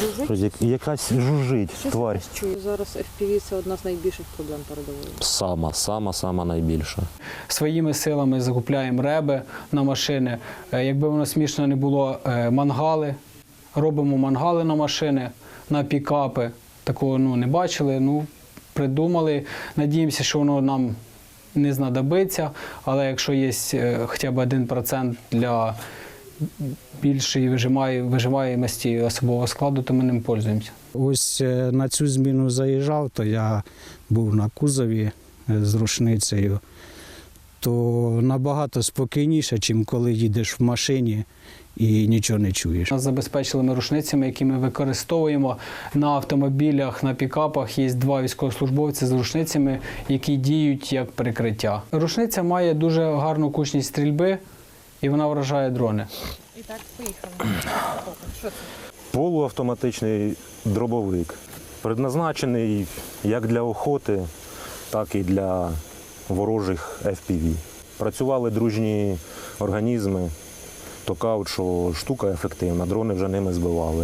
Жужить? Щось як- якась жужить тварь. Чую. Зараз FPV – це одна з найбільших проблем передової. Сама, сама, сама найбільша. Своїми силами закупляємо реби на машини. Е, Якби воно смішно не було, е, мангали. Робимо мангали на машини, на пікапи. Такого ну, не бачили. Ну, придумали. Надіємося, що воно нам не знадобиться, але якщо є е, хоча б 1% для більшої вижимає- виживаємості особового складу, то ми ним пользуємося. Ось е, на цю зміну заїжджав, то я був на кузові е, з рушницею. То набагато спокійніше, ніж коли їдеш в машині і нічого не чуєш. Нас забезпечили ми рушницями, які ми використовуємо на автомобілях, на пікапах. Є два військовослужбовці з рушницями, які діють як прикриття. Рушниця має дуже гарну кучність стрільби і вона вражає дрони. І так, поїхали. Що це? Полуавтоматичний дробовик. Предназначений як для охоти, так і для ворожих FPV. Працювали дружні організми, то кажуть, що штука ефективна, дрони вже ними збивали.